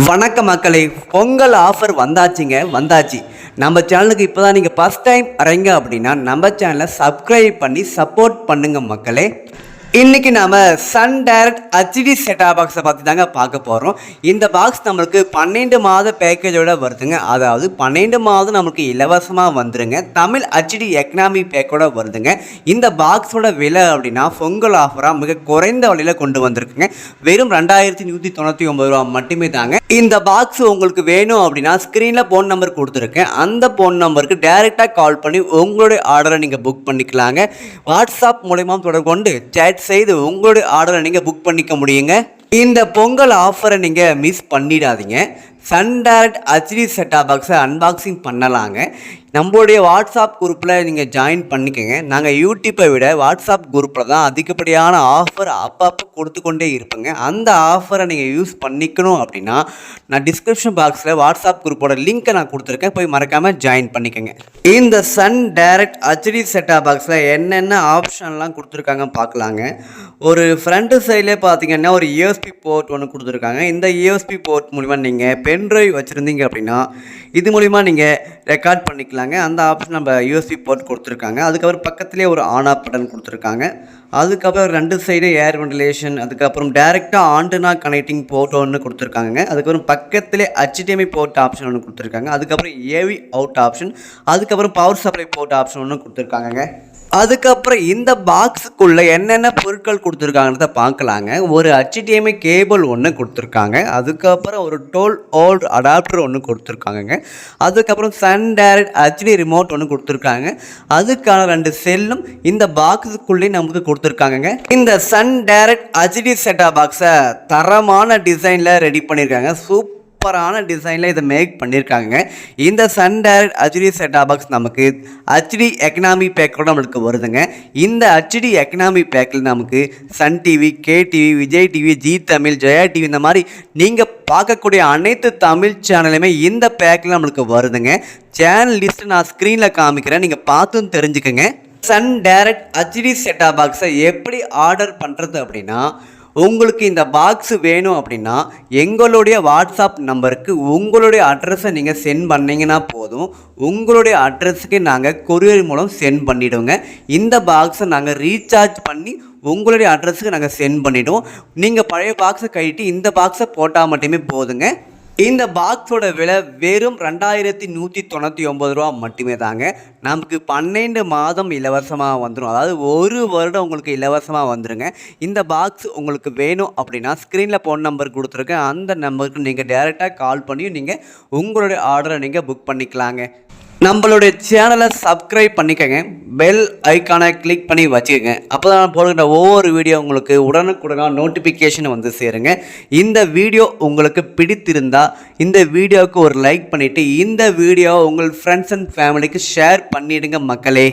வணக்க மக்களே பொங்கல் ஆஃபர் வந்தாச்சுங்க வந்தாச்சு. நம்ம சேனலுக்கு இப்போ தான் நீங்கள் ஃபஸ்ட் டைம் வரீங்க அப்படின்னா நம்ம சேனலை சப்ஸ்கிரைப் பண்ணி சப்போர்ட் பண்ணுங்க மக்களே. இன்னைக்கு நாம சன் டைரக்ட் ஹச்டி செட்டா பாக்ஸை பற்றி தாங்க பார்க்க போகிறோம் இந்த பாக்ஸ் நம்மளுக்கு பன்னெண்டு மாத பேக்கேஜோட வருதுங்க. அதாவது பன்னெண்டு மாதம் நம்மளுக்கு இலவசமாக வந்துருங்க. தமிழ் ஹச்டி எக்கனாமி பேக்கோட வருதுங்க. இந்த பாக்ஸோட விலை அப்படின்னா பொங்கல் ஆஃபராக மிக குறைந்த வழியில் கொண்டு வந்திருக்குங்க. வெறும் ரெண்டாயிரத்தி நூற்றி தொண்ணூற்றி ஒம்பது ரூபா மட்டுமே தாங்க. இந்த பாக்ஸ் உங்களுக்கு வேணும் அப்படின்னா ஸ்க்ரீனில் ஃபோன் நம்பர் கொடுத்துருக்கேன். அந்த ஃபோன் நம்பருக்கு டைரெக்டாக கால் பண்ணி உங்களுடைய ஆர்டரை நீங்கள் புக் பண்ணிக்கலாங்க. வாட்ஸ்அப் மூலயமா தொடர்பு கொண்டு சேட் செய்து உங்களுடைய ஆர்டரை நீங்கள் புக் பண்ணிக்க முடியுங்க. இந்த பொங்கல் ஆஃபரை நீங்கள் மிஸ் பண்ணிடாதீங்க. சன் டேரக்ட் ஹெச்டி செட்டா பாக்ஸை அன்பாக்சிங் பண்ணலாங்க. நம்மளுடைய வாட்ஸ்அப் குரூப்பில் நீங்கள் ஜாயின் பண்ணிக்கோங்க. நாங்கள் யூடியூப்பை விட வாட்ஸ்அப் குரூப்பில் தான் அதிகப்படியான ஆஃபர் அப்பப்போ கொடுத்து கொண்டே இருப்பேங்க. அந்த ஆஃபரை நீங்கள் யூஸ் பண்ணிக்கணும் அப்படின்னா நான் டிஸ்கிரிப்ஷன் பாக்ஸில் வாட்ஸ்அப் குரூப்போட லிங்க்கை நான் கொடுத்துருக்கேன். போய் மறக்காமல் ஜாயின் பண்ணிக்கோங்க. இந்த சன் டைரக்ட் ஹெச்டி செட்டா பாக்ஸில் என்னென்ன ஆப்ஷன்லாம் கொடுத்துருக்காங்க பார்க்கலாங்க. ஒரு ஃப்ரண்ட் சைட்லேயே பார்த்தீங்கன்னா ஒரு யூஎஸ்பி போர்ட் ஒன்று கொடுத்துருக்காங்க. இந்த யூஎஸ்பி போர்ட் மூலிமா நீங்கள் பென்ட்ரைவ் வச்சுருந்தீங்க அப்படின்னா இது மூலிமா நீங்கள் ரெக்கார்ட் பண்ணிக்கலாம். பண்ணிக்கலாங்க அந்த ஆப்ஷன் நம்ம யூஎஸ்பி போர்ட் கொடுத்துருக்காங்க. அதுக்கப்புறம் பக்கத்துலேயே ஒரு ஆன் ஆஃப் பட்டன் கொடுத்துருக்காங்க. அதுக்கப்புறம் ரெண்டு சைடு ஏர் வென்டிலேஷன் அதுக்கப்புறம் டேரெக்டாக ஆண்டனா கனெக்டிங் போர்ட் ஒன்று கொடுத்துருக்காங்க. அதுக்கப்புறம் பக்கத்திலே ஹெச்டிஎம்ஐ போர்ட் ஆப்ஷன் ஒன்று கொடுத்துருக்காங்க. அதுக்கப்புறம் ஏவி அவுட் ஆப்ஷன் அதுக்கப்புறம் பவர் சப்ளை போர்ட் ஆப்ஷன் ஒன்று கொடுத்துருக்காங்க அதுக்கப்புறம் இந்த பாக்ஸுக்குள்ளே என்னென்ன பொருட்கள் கொடுத்துருக்காங்கிறத பார்க்கலாங்க. ஒரு HDMI கேபிள் ஒன்று கொடுத்துருக்காங்க. அதுக்கப்புறம் ஒரு டோல் ஓல்டு அடாப்டர் ஒன்று கொடுத்துருக்காங்கங்க. அதுக்கப்புறம் சன் டேரக்ட் ஹெச்டி ரிமோட் ஒன்று கொடுத்துருக்காங்க. அதுக்கான ரெண்டு செல்லும் இந்த பாக்ஸுக்குள்ளே நமக்கு கொடுத்துருக்காங்கங்க. இந்த சன் டேரக்ட் ஹெச்டி செட்டா பாக்ஸை தரமான டிசைனில் ரெடி பண்ணியிருக்காங்க சூப் சூப்பரான டிசைனில் இதை மேக் பண்ணியிருக்காங்க. இந்த சன் ஹச்டி செட்டா பாக்ஸ் நமக்கு ஹச்டி எக்கனாமி பேக்கோட நம்மளுக்கு வருதுங்க. இந்த ஹச்டி எக்கனாமி பேக்கில் நமக்கு Sun TV K TV Vijay TV Zee Tamil Jaya TV இந்த மாதிரி நீங்கள் பார்க்கக்கூடிய அனைத்து தமிழ் சேனலுமே இந்த பேக்கில் நம்மளுக்கு வருதுங்க. சேனல் லிஸ்ட்டு நான் ஸ்க்ரீனில் காமிக்கிறேன். நீங்கள் பார்த்தும் தெரிஞ்சுக்கோங்க. சன் டைரக்ட் ஹச்டி செட்டா பாக்ஸை எப்படி ஆர்டர் பண்ணுறது அப்படின்னா உங்களுக்கு இந்த பாக்ஸ் வேணும் அப்படின்னா எங்களுடைய வாட்ஸ்அப் நம்பருக்கு உங்களுடைய அட்ரஸை நீங்கள் சென்ட் பண்ணிங்கன்னா போதும். உங்களுடைய அட்ரஸுக்கு நாங்கள் கொரியர் மூலம் சென்ட் பண்ணிவிடுவோங்க இந்த பாக்ஸை நாங்கள் ரீசார்ஜ் பண்ணி உங்களுடைய அட்ரஸுக்கு நாங்கள் சென்ட் பண்ணிவிடுவோம் நீங்கள் பழைய பாக்ஸை கழிட்டு இந்த பாக்ஸை போட்டால் மட்டுமே போதுங்க. இந்த பாக்ஸோட விலை வெறும் ரெண்டாயிரத்தி நூற்றி தொண்ணூற்றி ஒம்பது ரூபா மட்டுமே தாங்க. நமக்கு பன்னெண்டு மாதம் இலவசமாக வந்துடும் அதாவது ஒரு வருடம் உங்களுக்கு இலவசமாக வந்துடுங்க இந்த பாக்ஸ் உங்களுக்கு வேணும் அப்படின்னா ஸ்க்ரீனில் ஃபோன் நம்பர் கொடுத்துருக்கேன். அந்த நம்பருக்கு நீங்கள் டேரெக்டாக கால் பண்ணியும் நீங்கள் உங்களுடைய ஆர்டரை நீங்கள் புக் பண்ணிக்கலாங்க. நம்மளுடைய சேனலை சப்ஸ்கிரைப் பண்ணிக்கோங்க. பெல் ஐக்கானை கிளிக் பண்ணி வச்சுக்கோங்க. அப்போ தான் போடுகிற ஒவ்வொரு வீடியோ உங்களுக்கு உடனுக்குடனாக நோட்டிஃபிகேஷன் வந்து சேருங்க. இந்த வீடியோ உங்களுக்கு பிடித்திருந்தால் இந்த வீடியோவுக்கு ஒரு லைக் பண்ணிவிட்டு இந்த வீடியோ உங்கள் ஃப்ரெண்ட்ஸ் அண்ட் ஃபேமிலிக்கு ஷேர் பண்ணிவிடுங்க மக்களே.